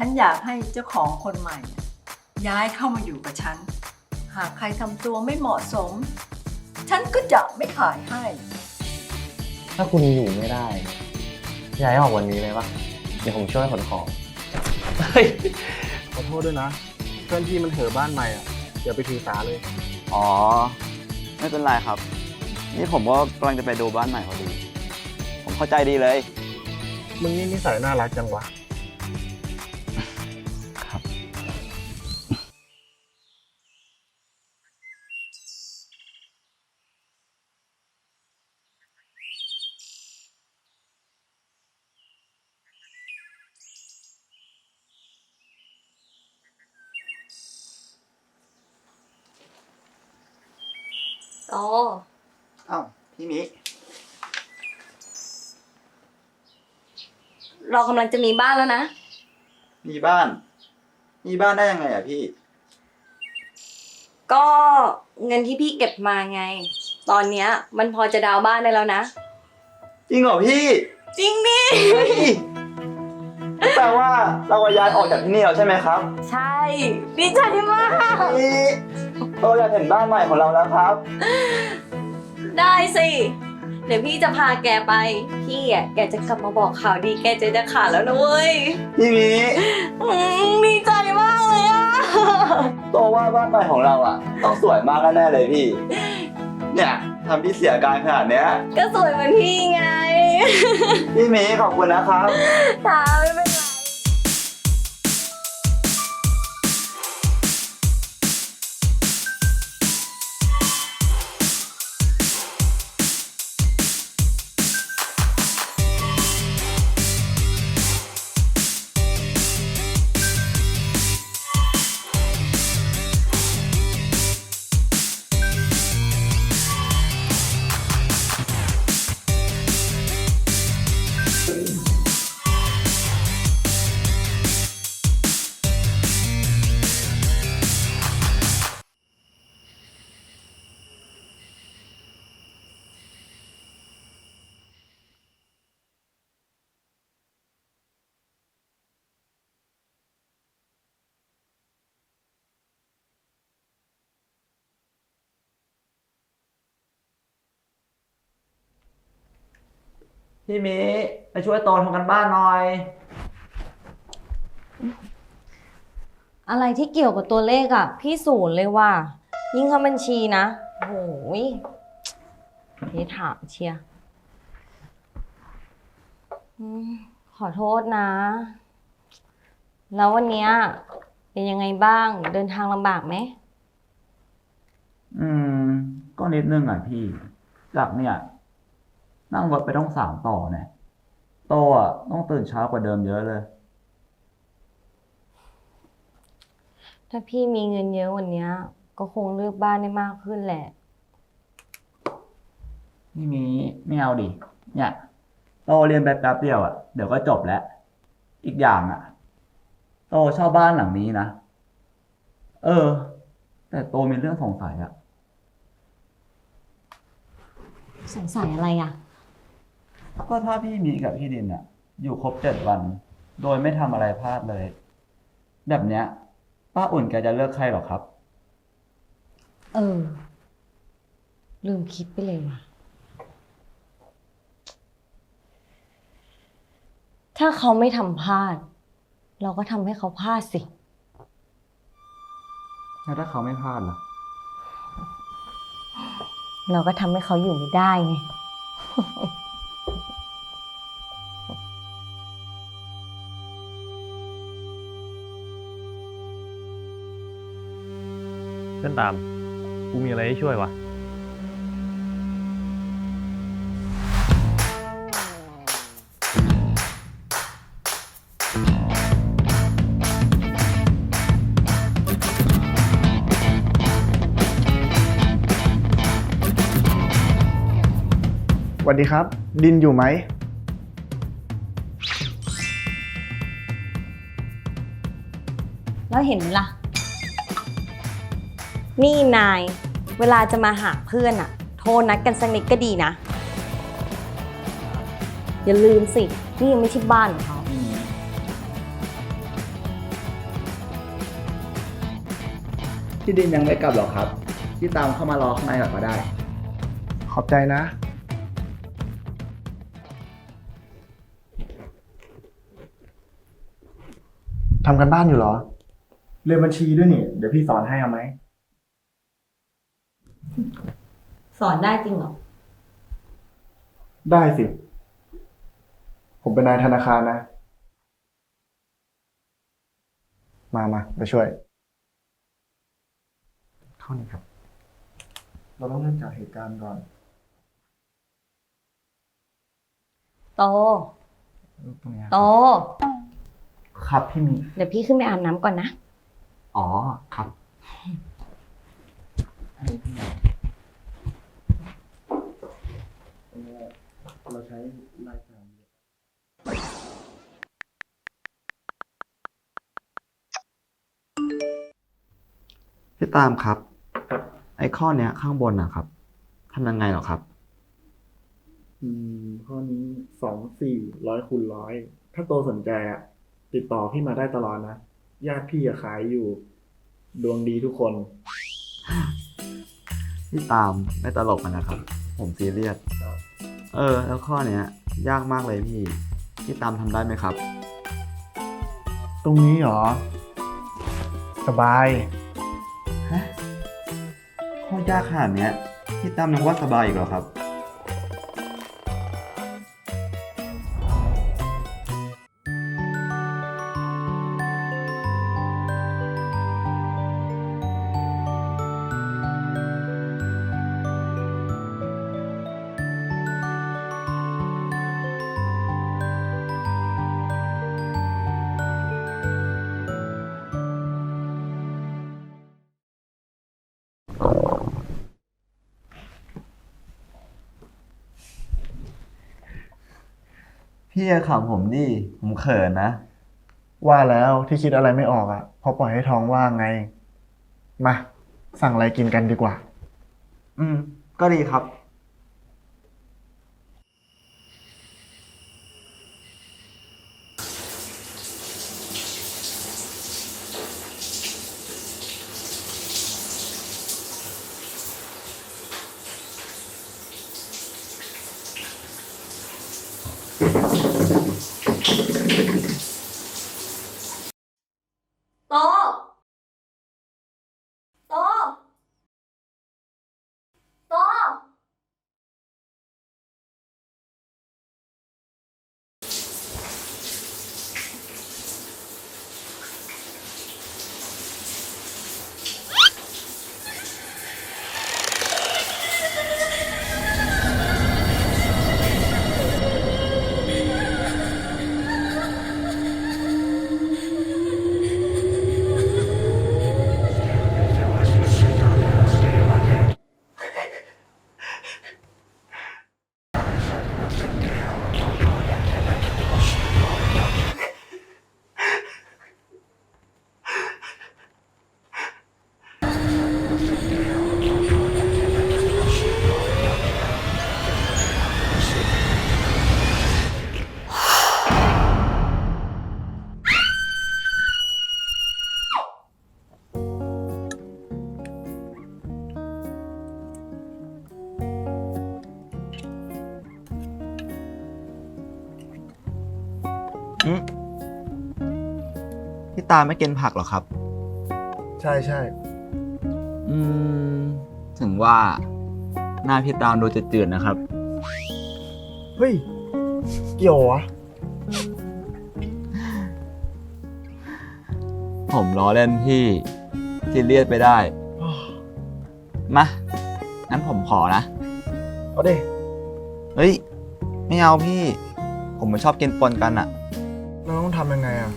ฉันอยากให้เจ้าของคนใหม่อะย้ายเข้ามาอยู่กับฉัน หากใครทำตัวไม่เหมาะสม ฉันก็จะไม่ขายให้ ถ้าคุณอยู่ไม่ได้ย้ายออกวันนี้เลยปะเดี๋ยวผมช่วยขนของเฮ้ยขอโทษด้วยนะ เพื่อนพี่มันเหอะบ้านใหม่อะอย่าไปถือสาเลย อ๋อ ไม่เป็นไรครับ นี่ผมก็กำลังจะไปดูบ้านใหม่พอดี ผมเข้าใจดีเลย มึงนี่นิสัยน่ารักจังวะ อ๋ออ้าวพี่มิเรากำลังจะมีบ้านแล้วนะ มีบ้าน มีบ้านได้ยังไงอะพี่ ก็เงินที่พี่เก็บมาไง ตอนเนี้ย มันพอจะดาวน์บ้านได้แล้วนะ จริงเหรอพี่จริงดิ เฮ้ยแปลว่าเราก็ย้ายออกจากที่นี่แล้วใช่ไหมครับ ใช่ดีใจมาก พี่ เราอยากเห็นบ้านใหม่ของเราแล้วครับ ได้สิ เดี๋ยวพี่จะพาแกไป พี่อะแกจะกลับมาบอกข่าวดีแกใจจะขาดแล้วนะเว้ยพี่มิอืมดีใจมากเลยอะ โตว่าบ้านใหม่ของเราอะ ต้องสวยมากแน่ๆเลยพี่ เนี่ยทำพี่เสียการขนาดเนี้ยก็สวยเหมือนพี่ไงพี่มิขอบคุณนะครับ ตาไม่เป็น พี่มิไปช่วยโตทำกันบ้านหน่อย อะไรที่เกี่ยวกับตัวเลขอะพี่ศูนย์เลยว่ะยิ่งเข้าบัญชีนะโอ้ยพี่ถามเชียร์อืมขอโทษนะ แล้ววันเนี้ยเป็นยังไงบ้างเดินทางลำบากไหม อืม ก็นิดนึงอะพี่จากเนี่ย นั่งรถไปต้องสามต่อเนี่ยโตอะต้องตื่นเช้ากว่าเดิมเยอะเลย ถ้าพี่มีเงินเยอะวันเนี้ย ก็คงเลือกบ้านได้มากขึ้นแหละ นี่มีไม่เอาดิ เนี่ย โตเรียนไปแป๊บเดียวอะ เดี๋ยวก็จบแล้ว อีกอย่างอะ โตเช่าบ้านหลังนี้นะ เออ แต่โตมีเรื่องสงสัยอะ สงสัยอะไรอะ ก็ถ้าพี่มีกับพี่ดินอะอยู่ครบเจ็ดวัน โดยไม่ทำอะไรพลาดเลย แบบเนี้ย ป้าอุ่นแกจะเลือกใครหรอครับ เออ ลืมคิดไปเลยว่ะ ถ้าเขาไม่ทำพลาด เราก็ทำให้เขาพลาดสิ แล้วถ้าเขาไม่พลาดล่ะ เราก็ทำให้เขาอยู่ไม่ได้ไง เพื่อนตาม กูมีอะไรให้ช่วยวะ สวัสดีครับ ดินอยู่ไหม แล้วเห็นไหมล่ะ นี่นาย เวลาจะมาหาเพื่อนอะโทรนัดกันสักนิดก็ดีนะ อย่าลืมสิ นี่ยังไม่ใช่บ้านของเขาที่ดินยังไม่กลับหรอครับที่ตามเข้ามารอข้างในหรอกก็ได้ ขอบใจนะ ทำกันบ้านอยู่เหรอ เรียนบัญชีด้วยนี่ เดี๋ยวพี่สอนให้เอาไหม สอนได้จริงเหรอ ได้สิ ผมเป็นนายธนาคารนะ มามาไปช่วย เข้านี่ครับ เราต้องเริ่มจากเหตุการณ์ก่อน โต ตรงเนี้ยโต ครับพี่มี เดี๋ยวพี่ขึ้นไปอาบน้ำก่อนนะ อ๋อครับ เราใช้รายการพี่ตามครับ ไอ้ข้อเนี้ยข้างบนนะครับทำยังไงเหรอครับ อืม ข้อนี้สองสี่ร้อยคูณร้อย ถ้าโตสนใจอะติดต่อพี่มาได้ตลอดนะ ญาติพี่อะขายอยู่ ดวงดีทุกคน พี่ตามไม่ตลกกันนะครับ ผมซีเรียส เออ แล้วข้อเนี้ย ยากมากเลยพี่ พี่ตามทำได้ไหมครับ ตรงนี้เหรอ สบาย ฮะ ข้อยากขนาดเนี้ย พี่ตามยังว่าสบายอีกเหรอครับ พี่จะขำผมดิผมเขินนะ ว่าแล้วที่คิดอะไรไม่ออกอะเพอปล่อยให้ท้องว่างไง มา สั่งอะไรกินกันดีกว่า อืม ก็ดีครับ พี่ตามไม่กินผักเหรอครับ ใช่ใช่อืม ถึงว่าหน้าพี่ตามดูจืดๆนะครับ เฮ้ย เกี่ยววะผมล้อเล่นพี่ที่เลียดไปได้ มางั้นผมขอนะ เอาดิ เฮ้ย ไม่เอาพี่ ผมไม่ชอบกินปนกันอะเรา ต้องทำยังไงอะ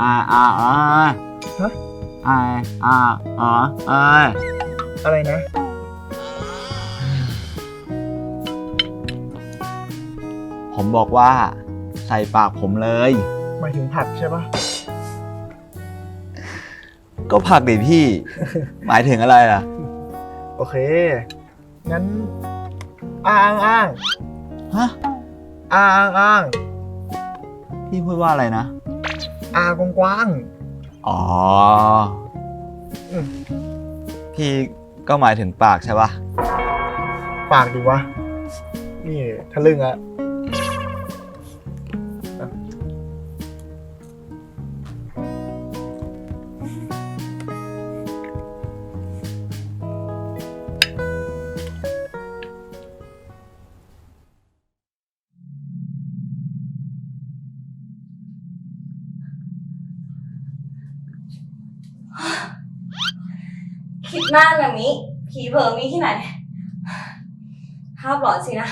อ่าอ่าอ่าฮะ อ่าอ่าอ่าอ่าอะไรนะ ผมบอกว่าใส่ปากผมเลย หมายถึงผักใช่ปะก็ผักดิพี่ หมายถึงอะไรล่ะ โอเค งั้น อ้างอ้างฮะอ้างอ้างพี่พูดว่าอะไรนะอากว้างอ๋ออพี่ก็หมายถึงปากใช่ปะ ๆปากดีวะ นี่ทะลึ่งอะ เผลอมีที่ไหน ภาพหลอนสินะ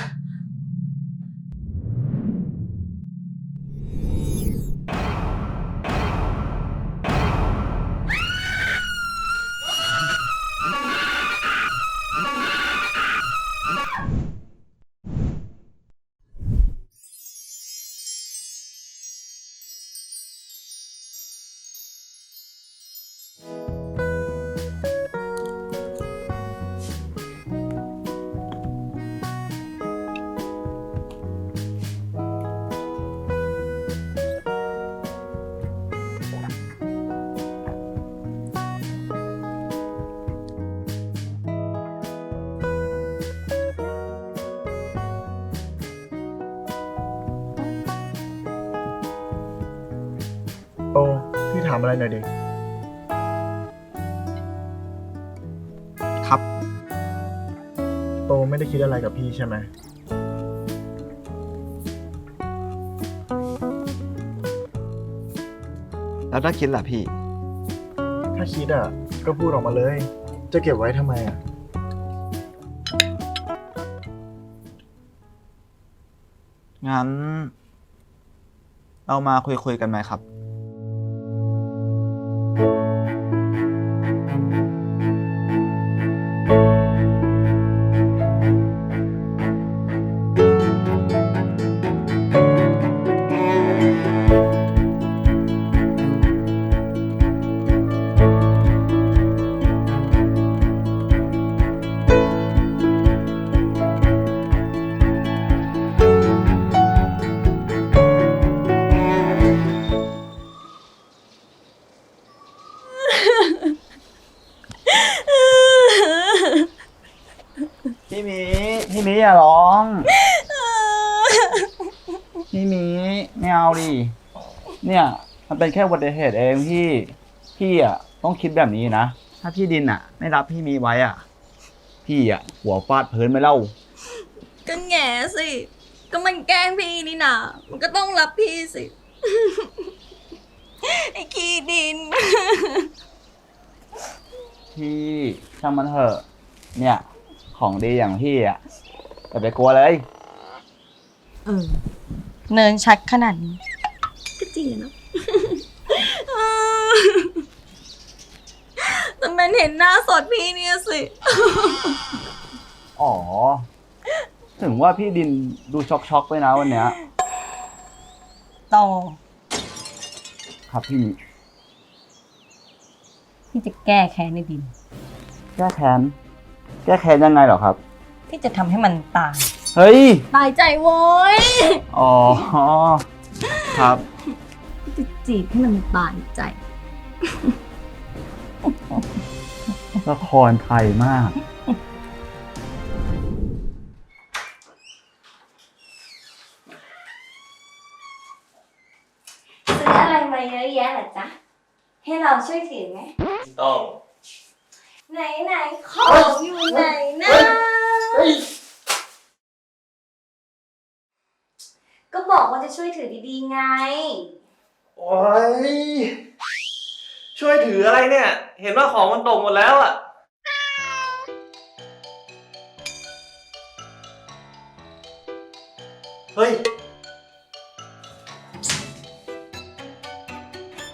โตพี่ถามอะไรหน่อยดิครับ โตไม่ได้คิดอะไรกับพี่ใช่ไหมแล้วถ้าคิดล่ะพี่ ถ้าคิดอะ ก็พูดออกมาเลย จะเก็บไว้ทำไมอะ งั้น เรามาคุยคุยๆกันไหมครับ มันเป็นแค่อุบัติเหตุเองพี่ พี่อะต้องคิดแบบนี้นะ ถ้าพี่ดินอะ ไม่รับพี่หมีไว้อะ พี่อะหัวฟาดพื้นไปแล้วก็แง่สิ ก็มันแกล้งพี่นี่นามันก็ต้องรับพี่สิ ไอ้ขี้ดิน พี่ช่างมันเถอะ เนี่ย ของดีอย่างพี่อะอย่าไปกลัวเลย เออ เนินชัดขนาดนี้ ก็จริงอะเนาะ แต่มันเห็นหน้าสดพี่เนี่ยสิ อ๋อ ถึงว่าพี่ดินดูช็อกช็อกๆไปนะวันเนี้ยโตครับพี่พี่จะแก้แค้นในดิน แก้แค้น แก้แค้นยังไงเหรอครับ พี่จะทำให้มันตาย เฮ้ย ตายใจโว้ย อ๋อ ครับพี่ จะจีบให้มันตายใจ ละครไทยมาก ซื้ออะไรมาเยอะแยะเหรอจ๊ะ ให้เราช่วยถือไหม ต้องไหนไหนๆของอยู่ไหนนะก็บอกว่าจะช่วยถือดีๆไง โอ้ยช่วยถืออะไรเนี่ย เห็นว่าของมันตกหมดแล้วอะเฮ้ย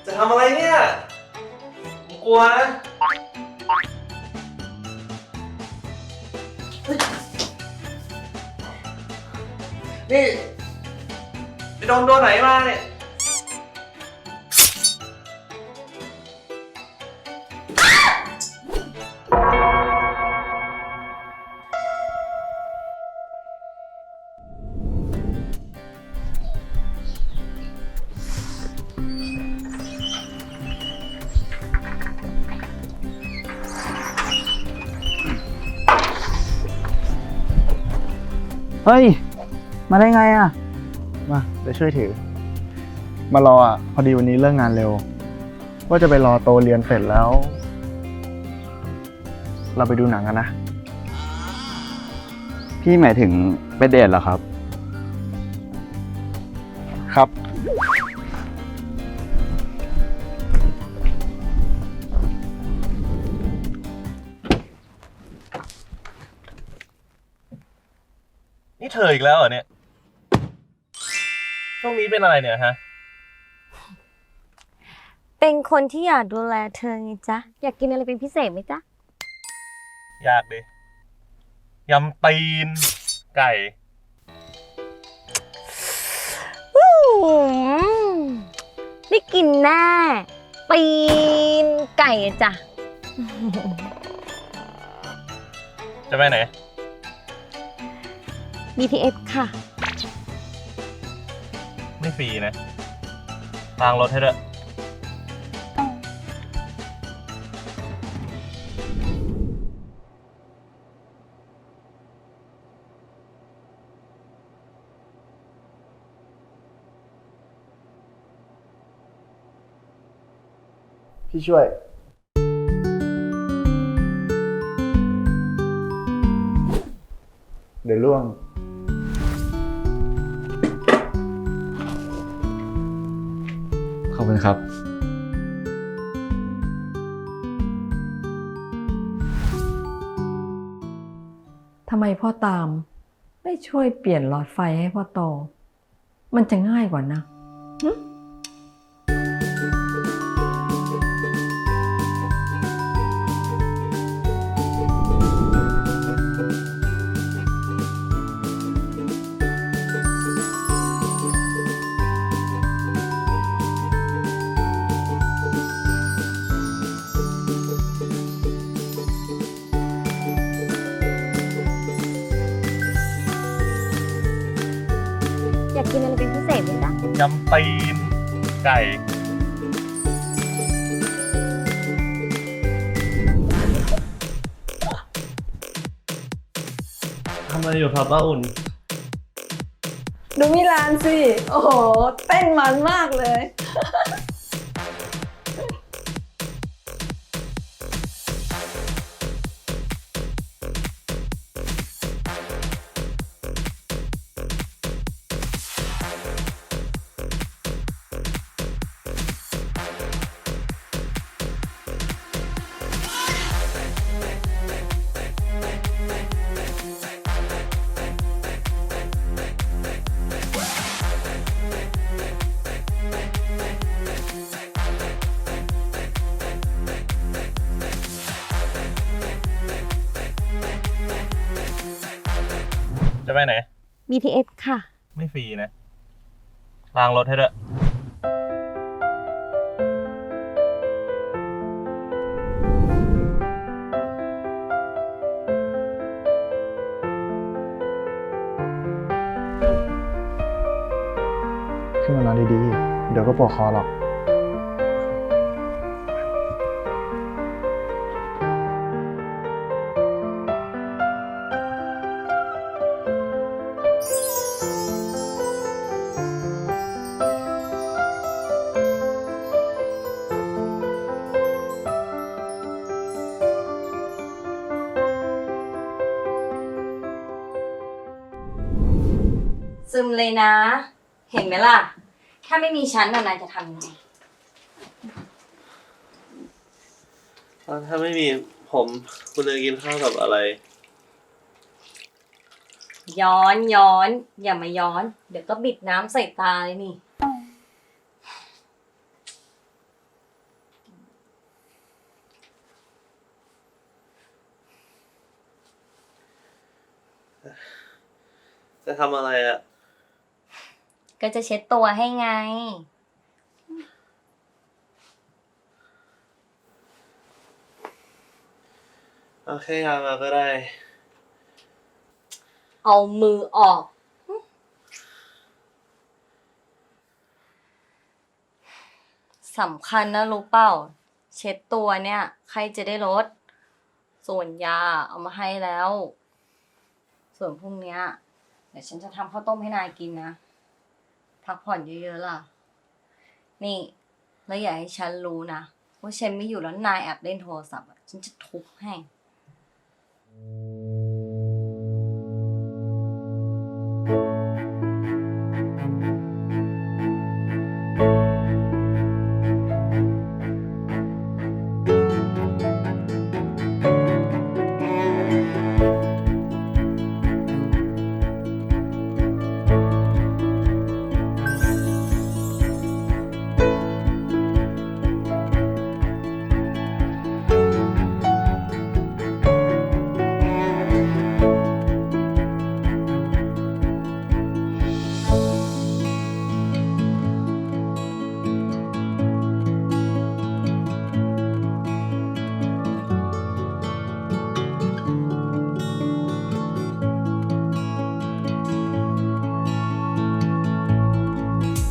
จะทำอะไรเนี่ยผมกลัวนะเฮ้ยนี่ไปโดนตัวไหนมาเนี่ย เฮ้ย มาได้ไงอะ มาเดี๋ยวช่วยถือ มารออะ พอดีวันนี้เลิกงานเร็ว ว่าจะไปรอโตเรียนเสร็จแล้ว เราไปดูหนังกันนะ พี่หมายถึงไปเดทเหรอครับ เธออีกแล้วเหรอเนี่ย ช่วงนี้เป็นอะไรเนี่ยฮะ เป็นคนที่อยากดูแลเธอไงจ๊ะ อยากกินอะไรเป็นพิเศษไหมจ๊ะอยากดิ ยำตีน ไก่ อืมได้กินแน่ตีนไก่อะจ้ะ จะไปไหน BTS ค่ะ ไม่ฟรีนะทางรถให้ด้วยพี่ช่วย เดี๋ยวล่วง อบคุณครับทำไมพ่อตาม ไม่ช่วยเปลี่ยนหลอดไฟให้พ่อโต มันจะง่ายกว่านะำปีนไก่ทำอะไรอยู่ครับป้าอุ่น ดูมิลานสิ โอ้โห เต้นมันมากเลย ไปไหน BTS ค่ะ ไม่ฟรีนะล้างรถให้ด้วยขึ้นมานอนดีๆ เดี๋ยวก็ปวดคอหรอก ซึมเลยนะ เห็นไหมล่ะ ถ้าไม่มีฉันน่ะนายจะทำยังไงถ้าไม่มีผมคุณจะกินข้าวกับอะไร ย้อนย้อน อย่ามาย้อน เดี๋ยวก็บิดน้ำใส่ตาเลยนี่ จะทำอะไรอะ ก็จะเช็ดตัวให้ไง เอาแค่ยามาก็ได้ เอามือออก สำคัญนะรู้เปล่า เช็ดตัวเนี่ย ใครจะได้ลด ส่วนยาเอามาให้แล้ว ส่วนพวกเนี้ยเดี๋ยวฉันจะทำข้าวต้มให้นายกินนะ พักผ่อนเยอะๆล่ะ นี่ แล้วอย่าให้ฉันรู้นะ ว่าฉันไม่อยู่แล้วนายแอบเล่นโทรศัพท์อะฉันจะทุบให้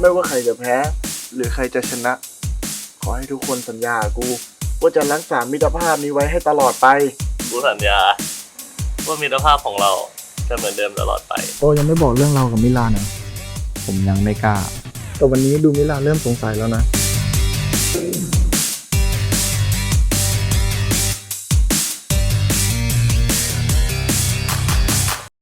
ไม่ว่าใครจะแพ้ หรือใครจะชนะ ขอให้ทุกคนสัญญากับกู ว่าจะรักษามิตรภาพนี้ไว้ให้ตลอดไป กูสัญญา ว่ามิตรภาพของเราจะเหมือนเดิมตลอดไป โตยังไม่บอกเรื่องเรากับมิลานนะผมยังไม่กล้า แต่วันนี้ดูมิลานเริ่มสงสัยแล้วนะ